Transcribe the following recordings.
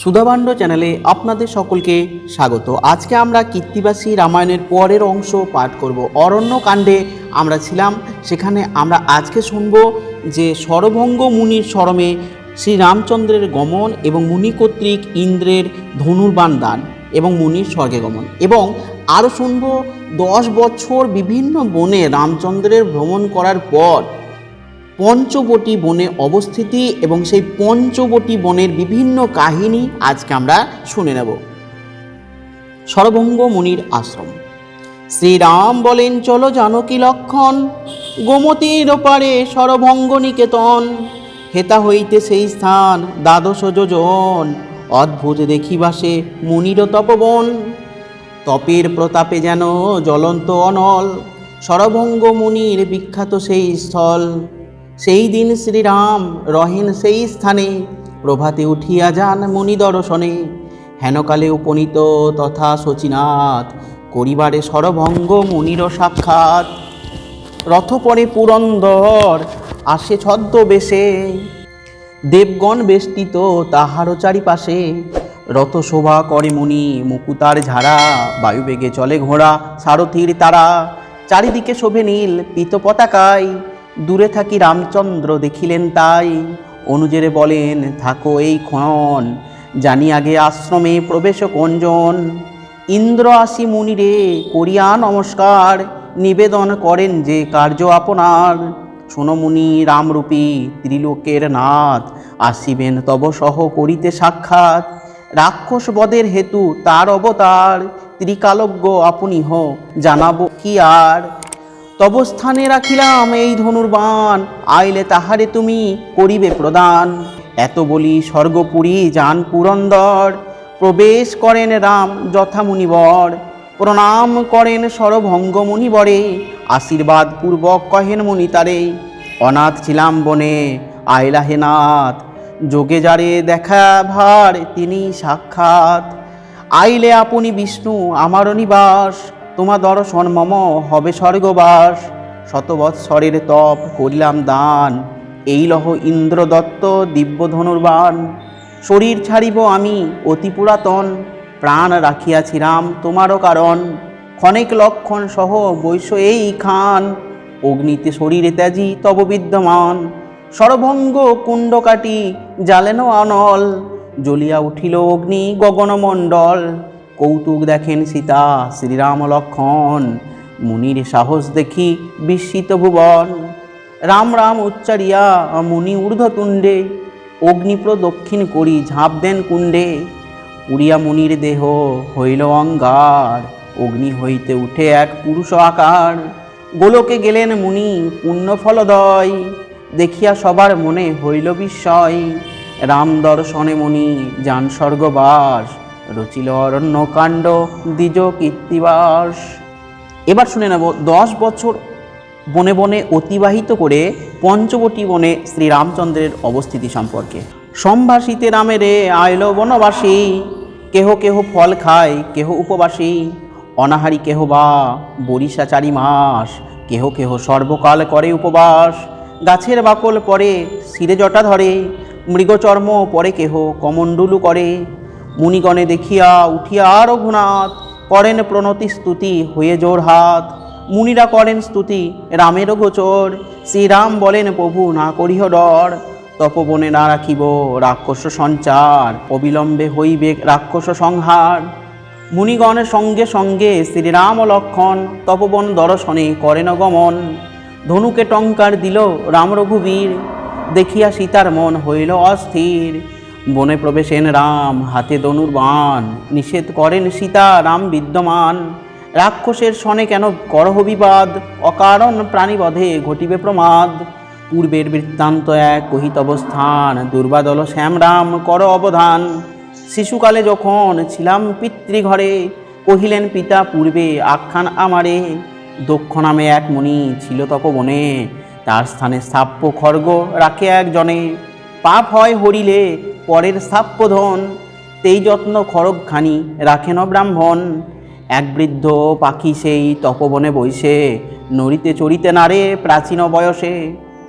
সুধাভাণ্ড চ্যানেলে আপনাদের সকলকে স্বাগত। আজকে আমরা কীর্তিবাসী রামায়ণের পরের অংশ পাঠ করব। অরণ্যকাণ্ডে আমরা ছিলাম, সেখানে আমরা আজকে শুনব যে সরভঙ্গ মুনির স্মরমে শ্রীরামচন্দ্রের গমন এবং মুনি কর্তৃক ইন্দ্রের ধনুর্বাণ দান এবং মুনির স্বর্গে গমন। এবং আরও শুনব দশ বছর বিভিন্ন বনে রামচন্দ্রের ভ্রমণ করার পর পঞ্চবটি বনে অবস্থিতি এবং সেই পঞ্চবটি বনের বিভিন্ন কাহিনী আজকে আমরা শুনে নেব। সরভঙ্গ মুনির আশ্রম। শ্রীরাম বলেন, চলো জানকী লক্ষণ? গোমতীর ওপারে সরভঙ্গ নিকেতন। হেতা হইতে সেই স্থান দ্বাদশ যোজন। অদ্ভুত দেখিবাসে মুনির তপবন। তপের প্রতাপে যেন জ্বলন্ত অনল। সরভঙ্গ মুনির বিখ্যাত সেই স্থল। সেই দিন শ্রীরাম রহেন সেই স্থানে। প্রভাতে উঠিয়া যান মুনি দর্শনে। হেনকালে উপনীত তথা শচীনাথ, করিবারে সরভঙ্গ মুনির সাক্ষাৎ। রথ পরে পুরন্দর আসে ছদ্মবেশে। দেবগণ বেষ্টিত তাহারও চারিপাশে। রথ শোভা করে মুনি, মুকুতার ঝাড়া, বায়ুবেগে চলে ঘোড়া, সারথীর তারা। চারিদিকে শোভে নীল পিত পতাকায় দূরে থাকি রামচন্দ্র দেখিলেন তাই। অনুজেরে বলেন, থাকো এই ক্ষণ, জানি আগে আশ্রমে প্রবেশ কঞ্জন। ইন্দ্র আসি মুনিরে, করিয়া নমস্কার, নিবেদন করেন যে কার্য আপনার। সোনমুনি রামরূপী, ত্রিলোকের নাথ, আসিবেন তব সহ করিতে সাক্ষাৎ। রাক্ষস বদের হেতু তার অবতার, ত্রিকালজ্ঞ আপনি হ জানাব কি আর? তব স্থানে রাখিলাম এই ধনুর্বাণ। আইলে তাহারে তুমি করিবে প্রদান। এত বলি স্বর্গপুরী যান পুরন্দর। প্রবেশ করেন রাম যথা মুনিবর প্রণাম করেন সরভঙ্গ মুনিবরে আশীর্বাদ পূর্বক কহেন মুনি তারে অনাথ ছিলাম বনে, আইলা হে নাথ। যোগে যারে দেখা ভার, তিনি সাক্ষাৎ। আইলে আপনি বিষ্ণু আমার নিবাস। তোমা দর্শন মম হবে স্বর্গবাস। শতবৎসরের তপ করিলাম দান। এই লহ ইন্দ্রদত্ত দিব্য ধনুর্বাণ শরীর ছাড়িব আমি অতি পুরাতন। প্রাণ রাখিয়াছিলাম তোমারও কারণ। ক্ষণেক লক্ষণ সহ বৈশ্য এই খান। অগ্নিতে শরীরে ত্যাজি তব বিদ্যমান। সরভঙ্গ কুণ্ড কাটি জালেন অনল। জ্বলিয়া উঠিল অগ্নি গগনমণ্ডল। কৌতুক দেখেন সীতা, শ্রীরাম লক্ষণ, মুনির সাহস দেখি বিস্মিত ভুবন। রাম রাম উচ্চারিয়া, মুনি ঊর্ধ্বতুণ্ডে অগ্নিপ্রদক্ষিণ করি ঝাঁপ দেন কুণ্ডে। পুরিয়া মুনির দেহ হইল অঙ্গার, অগ্নি হইতে উঠে এক পুরুষ আকার। গোলকে গেলেন মুনি, পুণ্য ফলদয়, দেখিয়া সবার মনে হইল বিস্ময়। রাম দর্শনে মুনি, যান স্বর্গবাস রচিল অরণ্যকাণ্ড দ্বিজ কীর্তিবাস। এবার শুনে নেব দশ বছর বনে বনে অতিবাহিত করে পঞ্চবটি বনে শ্রীরামচন্দ্রের অবস্থিতি সম্পর্কে। সম্ভাষিতে রামেরে আইল বনবাসী, কেহ কেহ ফল খায়, কেহ উপবাসী, অনাহারি কেহ বা বরিশা চারি মাস, কেহ কেহ সর্বকাল করে উপবাস, গাছের বাকল পরে শিরে জটা ধরে, মৃগচর্ম পরে কেহ কমণ্ডুলু করে মুনিগণে দেখিয়া উঠিয়া আরও ঘুনাথ করেন প্রণতি স্তুতি হয়ে জোর হাত। মুনিরা করেন স্তুতি, রামেরও গোচর। শ্রীরাম বলেন, প্রভু, না করিহ ডর। তপবনে না রাখিব রাক্ষস সঞ্চার। অবিলম্বে হইবে রাক্ষস সংহার। মুনিগণের সঙ্গে সঙ্গে শ্রীরাম ও লক্ষণ তপবন দর্শনে করেন গমন। ধনুকে টঙ্কার দিল রাম রঘুবীর দেখিয়া সীতার মন হইল অস্থির। বনে প্রবেশেন রাম, হাতে ধনুর্বাণ। নিষেধ করেন সীতা, রাম বিদ্যমান। রাক্ষসের সনে কেন করহ বিবাদ অকারণ প্রাণীবধে ঘটিবে প্রমাদ। পূর্বের বৃত্তান্ত এক, কহিত অবস্থান। দুর্বাদল শ্যামরাম কর অবধান। শিশুকালে যখন ছিলাম পিতৃঘরে, কহিলেন পিতা, পূর্বে আখ্যান আমারে। দক্ষ নামে এক মুনি ছিল তপবনে। তার স্থানে স্থাপ্য খর্গ রাখে একজনে। পাপ হয় হরিলে পরের স্থাপ্য ধন তেই যত্ন খড়গখানি রাখেন ব্রাহ্মণ। এক বৃদ্ধ পাখি সেই তপবনে বইসে, নড়িতে চড়িতে নারে প্রাচীন বয়সে।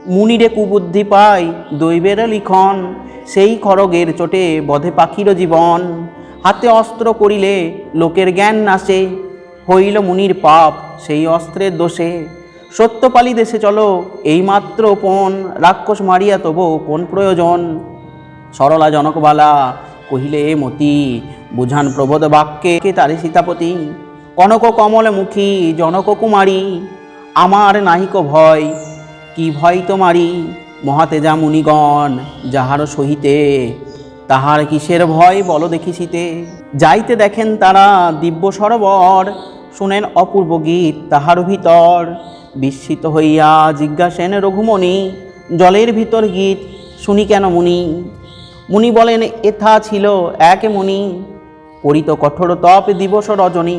মুনিরে কুবুদ্ধি পাই দৈবের লিখন, সেই খড়গের চোটে বধে পাখির জীবন। হাতে অস্ত্র করিলে লোকের জ্ঞান নাশে, হইল মুনির পাপ সেই অস্ত্রের দোষে। সত্যপালি দেশে চলো, এইমাত্র পণ, রাক্ষস মারিয়া তবু কোন প্রয়োজন। সরলা জনকবালা কহিলে, এ মতি, বুঝান প্রবোধ বাক্যে কে তারে সীতাপতি? কনক কমল মুখী, জনক কুমারী, আমার নাহিক ভয়, কি ভয় তোমারি? মহাতেজা মুনিগণ, যাহার সহিতে তাহার কিসের ভয় বল দেখিছিতে যাইতে দেখেন তারা দিব্য সরোবর, শুনেন অপূর্ব গীত তাহার ভিতর। বিস্মিত হইয়া জিজ্ঞাসেন, রঘুমণি, জলের ভিতর গীত শুনি কেন মুনি? মুনি বলেন, এথা ছিল এক মুনি, করিত কঠোর তপ দিবস রজনী।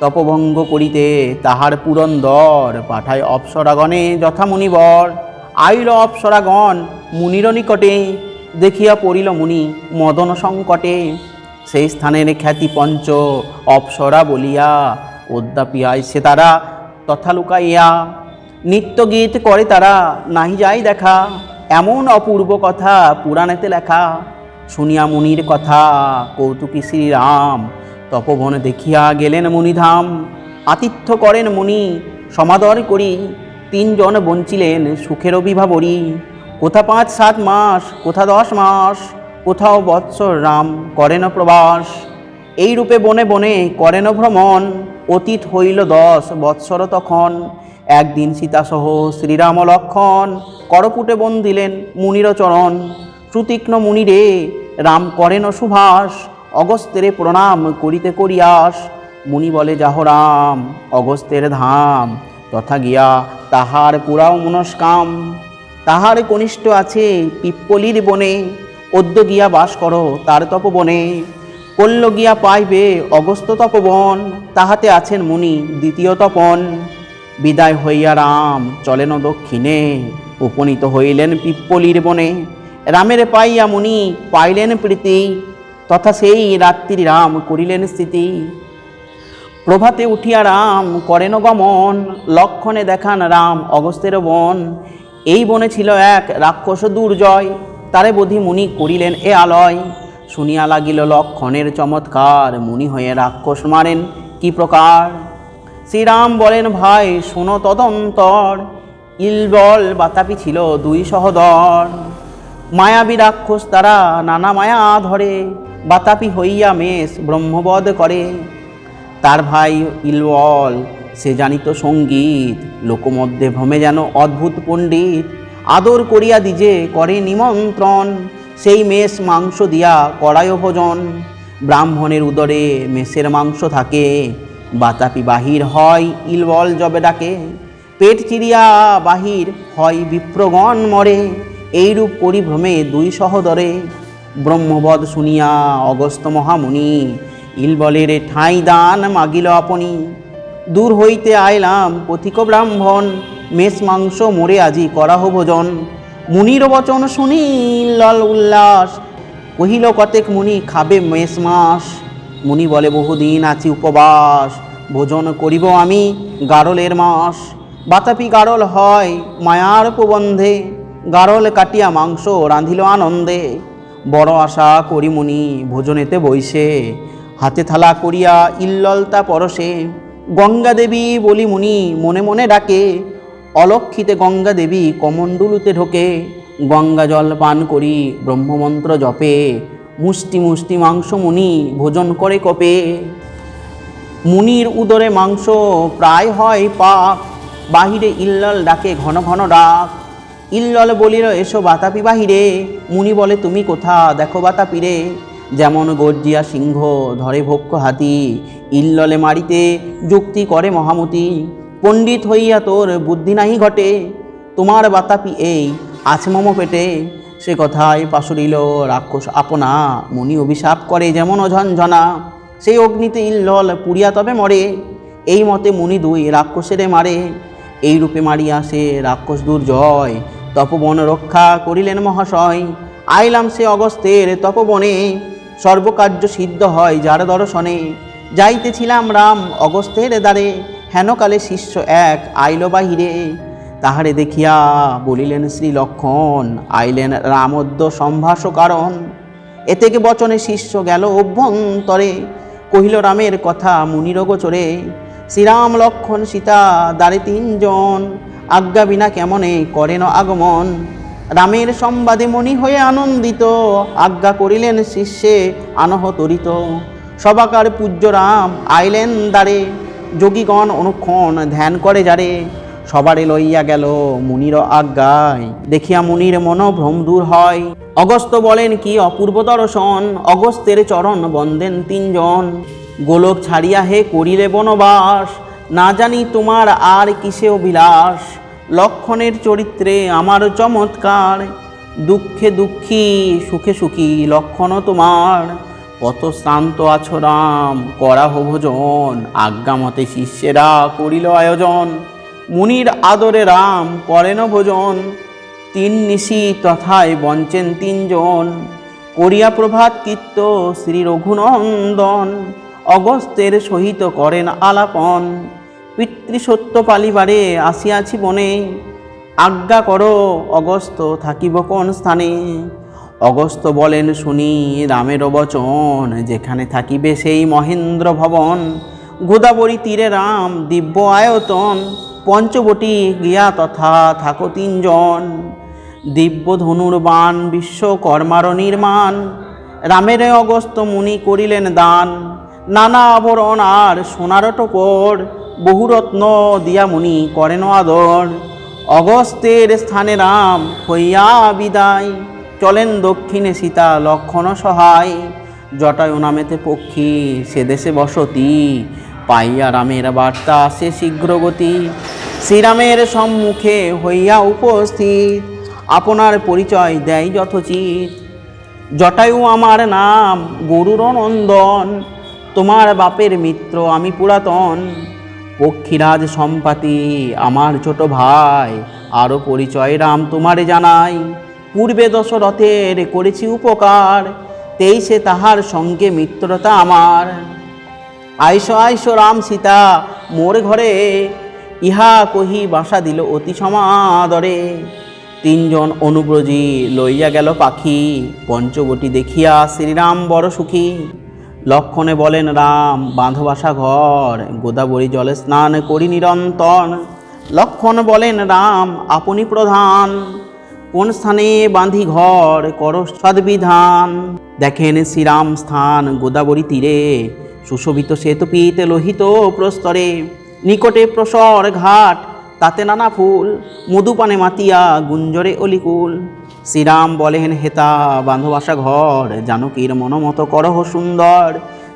তপভঙ্গ করিতে তাহার পুরন্দর পাঠায় অপ্সরাগণে যথা মুনিবর আইল অপ্সরাগণ মুনির নিকটে, দেখিয়া পড়িল মুনি মদন সংকটে। সেই স্থানের খ্যাতি পঞ্চ অপ্সরা বলিয়া অদ্যাপি সে তারা তথা লুকাইয়া নিত্য গীত করে তারা, নাহি যায় দেখা। এমন অপূর্ব কথা পুরাণেতে লেখা। শুনিয়া মুনির কথা, কৌতুকী শ্রীরাম, তপবন দেখিয়া গেলেন মুনিধাম। আতিথ্য করেন মুনি, সমাদর করি। তিনজন বঞ্চিলেন সুখের অভিভাবরী। কোথা পাঁচ, সাত মাস, কোথা দশ মাস, কোথাও বৎসর রাম করেন প্রবাস। এই রূপে বনে বনে করেন ভ্রমণ। অতীত হইল দশ বৎসর তখন। একদিন সীতাসহ শ্রীরাম লক্ষণ করপুটে বন্দিলেন মুনির চরণ সুতীক্ষ্ণ মুনিরে, রাম করেন সুভাষ অগস্তেরে প্রণাম করিতে করিয়াস। মুনি বলে, যাহ রাম অগস্তের ধাম, তথা গিয়া তাহার পুরাও মনস্কাম। তাহার কনিষ্ঠ আছে পিপ্পলির বনে, অদ্য গিয়া বাস করো তার তপবনে। কল্য গিয়া পাইবে অগস্ত তপবন, তাহাতে আছেন মুনি দ্বিতীয় তপন। বিদায় হইয়া রাম চলেন দক্ষিণে। উপনীত হইলেন পিপ্পলির বনে। রামের পাইয়া মুনি পাইলেন প্রীতি। তথা সেই রাত্রি রাম করিলেন স্থিতি। প্রভাতে উঠিয়া রাম করেন গমন, লক্ষণে দেখান রাম অগস্তের বন। এই বনে ছিল এক রাক্ষস দুর্জয়, তারে বোধি মুনি করিলেন এ আলয়। শুনিয়া লাগিল লক্ষণের চমৎকার, মুনি হয়ে রাক্ষস মারেন, কি প্রকার? শ্রীরাম বলেন, ভাই, শোনো তদন্তর। ইলবল বাতাপি ছিল দুই সহদর। মায়াবী রাক্ষস তারা নানা মায়া ধরে, বাতাপি হইয়া মেষ ব্রহ্মবধ করে। তার ভাই ইলবল, সে জানিত সংগীত, লোকমধ্যে ভ্রমে যেন অদ্ভুত পণ্ডিত, আদর করিয়া দিজে করে নিমন্ত্রণ। সেই মেষ মাংস দিয়া করায় ভোজন। ব্রাহ্মণের উদরে মেষের মাংস থাকে। বাতাপি বাহির হয়, ইলবল জবে ডাকে। পেট চিরিয়া বাহির হয়, বিপ্রগণ মরে। এইরূপ পরিভ্রমে দুই সহদরে। ব্রহ্মবধ শুনিয়া, অগস্ত মহামুনি, ইলবলের ঠাঁই দান মাগিল আপনি। দূর হইতে আইলাম পথিক ব্রাহ্মণ, মেষ মাংস মরে আজি করাহ ভোজন। মুনির বচন শুনি ইল্লল উল্লাস, কহিল কতেক মুনি খাবে মেষ মাস। মুনি বলে, বহুদিন আছি উপবাস, ভোজন করিব আমি গারলের মাস। বাতাপি গারল হয় মায়ার প্রবন্ধে, গারল কাটিয়া মাংস রাঁধিল আনন্দে। বড় আশা করি মুনি, ভোজনেতে বইসে হাতে থালা করিয়া ইল্ললতা পরশে। গঙ্গা দেবী বলি মুনি, মনে মনে ডাকে। অলক্ষিতে গঙ্গা দেবী কমণ্ডলুতে ঢোকে। গঙ্গা জল পান করি, ব্রহ্মমন্ত্র জপে। মুষ্টি মুষ্টি মাংস মুনি, ভোজন করে কপে। মুনির উদরে মাংস প্রায় হয় পাক, বাহিরে ইল্লল ডাকে ঘন ঘন ডাক। ইল্লল বলিল, এসো বাতাপি বাহিরে। মুনি বলে, তুমি কোথা? দেখো বাতাপিরে। যেমন গর্জিয়া সিংহ ধরে ভক্ষ হাতি, ইল্ললে মারিতে যুক্তি করে মহামতি। পণ্ডিত হইয়া তোর বুদ্ধি নাহি ঘটে। তোমার বাতাপি এই আছে মম পেটে। সে কথায় পাশুরিল রাক্ষস আপনা, মুনি অভিশাপ করে যেমন অঝঞ্ঝনা সেই অগ্নিতে ইল্লল পুড়িয়া তবে মরে। এই মতে মুনি দুই রাক্ষসেরে মারে। এই রূপে মারিয়া সে রাক্ষস দুর্জয়। তপবন রক্ষা করিলেন মহাশয়। আইলাম সে অগস্তের তপবনে। সর্বকার্য সিদ্ধ হয় যার দর্শনে। যাইতেছিলাম রাম অগস্তের দ্বারে। হেনকালে শিষ্য এক আইল বাহিরে। তাহারে দেখিয়া বলিলেন শ্রী লক্ষণ আইলেন রামদ্য সম্ভাষ কারণ। এ থেকে বচনে শিষ্য গেল অভ্যন্তরে, কহিল রামের কথা মুনির গোচরে শ্রীরাম লক্ষণ সীতা দ্বারে তিনজন, আজ্ঞা বিনা কেমনে করেন আগমন? রামের সম্বাদে মণি হয়ে আনন্দিত, আজ্ঞা করিলেন শিষ্যে আনহ তরিত। সবাকার পূজ্য রাম আইলেন দ্বারে, যোগীগণ অনুক্ষণ ধ্যান করে যারে। সবারে লইয়া গেল মুনির আজ্ঞায়। দেখিয়া মুনির মন ভ্রম দূর হয়। অগস্ত বলেন কি, অপূর্ব দর্শন অগস্তের চরণ বন্দেন তিনজন। গোলক ছাড়িয়া হে করিলে বনবাস, না জানি তোমার আর কিসে অভিলাষ। লক্ষণের চরিত্রে আমার চমৎকার। দুঃখে দুঃখী, সুখে সুখী লক্ষণ তোমার। কত শ্রান্ত আছো রাম করা ভোজন আজ্ঞা মতে শিষ্যেরা করিল আয়োজন। মুনির আদরে রাম করেন ভোজন। তিন নিশি তথায় বঞ্চেন তিনজন। করিয়া প্রভাত কীর্ত শ্রী রঘুনন্দন। অগস্তের সহিত করেন আলাপন। পিতৃসত্য পালিবারে আসিয়াছি বনে। আজ্ঞা করো অগস্ত থাকিব কোন স্থানে? অগস্ত বলেন, শুনি রামের বচন, যেখানে থাকিবে সেই মহেন্দ্র ভবন। গোদাবরী তীরে রাম দিব্য আয়তন। পঞ্চবটি গিয়া তথা থাকো তিনজন। দিব্য ধনুর বাণ বিশ্বকর্মার নির্মাণ রামের অগস্ত মুনি করিলেন দান। নানা আবরণ আর সোনার টোপর, বহুরত্ন দিয়া মুনি করেন আদর। অগস্তের স্থানে রাম হইয়া বিদায়। চলেন দক্ষিণে সীতা লক্ষণ সহায়। জটায়ু নামেতে পক্ষী, সে দেশে বসতি। পাইয়া রামের বার্তা শীঘ্র গতি শ্রীরামের সম্মুখে হইয়া উপস্থিত। আপনার পরিচয় দেয় যথোচিত। জটায়ু আমার নাম গরুর নন্দন। তোমার বাপের মিত্র আমি পুরাতন। পক্ষীরাজ সম্পাতি আমার ছোট ভাই আরও পরিচয় রাম তোমারে জানাই। পূর্বে দশরথের করেছি উপকার, তেইশে তাহার সঙ্গে মিত্রতা আমার। আইসো আইসো রাম সীতা, মোর ঘরে। ইহা কহি বাসা দিল অতি সমাদরে। তিনজন অনুব্রজী লইয়া গেল পাখি, পঞ্চবটি দেখিয়া শ্রীরাম বড় সুখী। লক্ষণে বলেন, রাম বাঁধবাসা ঘর, গোদাবরী জলে স্নান করি নিরন্তর। লক্ষণ বলেন, রাম, আপনি প্রধান। কোন স্থানে বাঁধি ঘর, কর সদ্বিধান। দেখেন শ্রীরাম স্থান গোদাবরী তীরে। সুশোভিত শ্বেতপীত লোহিত প্রস্তরে, নিকটে প্রসর ঘাট, তাতে নানা ফুল, মধুপানে মাতিয়া, গুঞ্জরে অলিকুল। শ্রীরাম বলেন, হেতা বান্ধবাসা ঘর, জানকীর মনোমত করহ সুন্দর।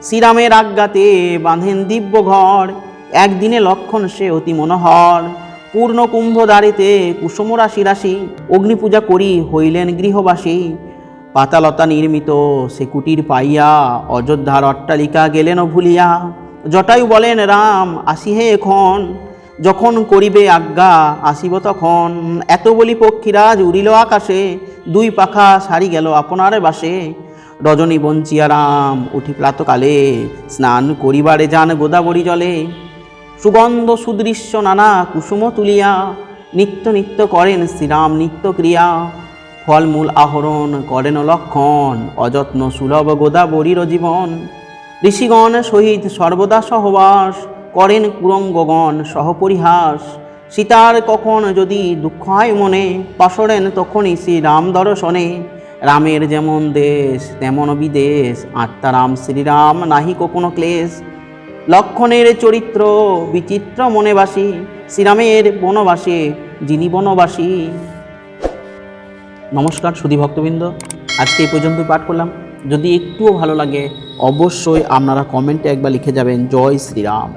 শ্রীরামের আজ্ঞাতে বাঁধেন দিব্য ঘর, একদিনে লক্ষণ সে অতি মনোহর। পূর্ণ কুম্ভ দ্বারিতে কুসুম রাশি রাশি, অগ্নিপূজা করি হইলেন গৃহবাসী। পাতালতা নির্মিত, সে কুটির পাইয়া অযোধ্যার অট্টালিকা গেলেন ভুলিয়া। জটায়ু বলেন, রাম, আসি হে এখন। যখন করিবে আজ্ঞা, আসিব তখন এত বলি পক্ষীরাজ উড়িল আকাশে, দুই পাখা সারি গেল আপনার বাসে। রজনী বঞ্চিয়া, রাম উঠি প্রাতকালে স্নান করিবারে যান গোদাবরী জলে। সুগন্ধ সুদৃশ্য নানা কুসুম তুলিয়া, নিত্য নিত্য করেন শ্রীরাম নিত্য ক্রিয়া। ফলমূল আহরণ করেন লক্ষণ, অযত্ন সুলভ গোদাবরীর জীবন। ঋষিগণ সহিত সর্বদা সহবাস করেন কুরঙ্গগণ সহপরিহাস। সীতার কখন যদি দুঃখ হয় মনে, পাশরেন তখনই শ্রী রাম দর্শনে। রামের যেমন দেশ, তেমন বিদেশ আত্মারাম শ্রীরাম নাহি কোনো ক্লেশ। লক্ষণের চরিত্র বিচিত্র মনেবাসী, শ্রীরামের বনবাসে যিনি বনবাসী। নমস্কার সুধী ভক্তবৃন্দ। আজকে এই পর্যন্ত পাঠ করলাম। যদি একটুও ভালো লাগে, অবশ্যই আপনারা কমেন্টে একবার লিখে যাবেন, জয় শ্রীরাম।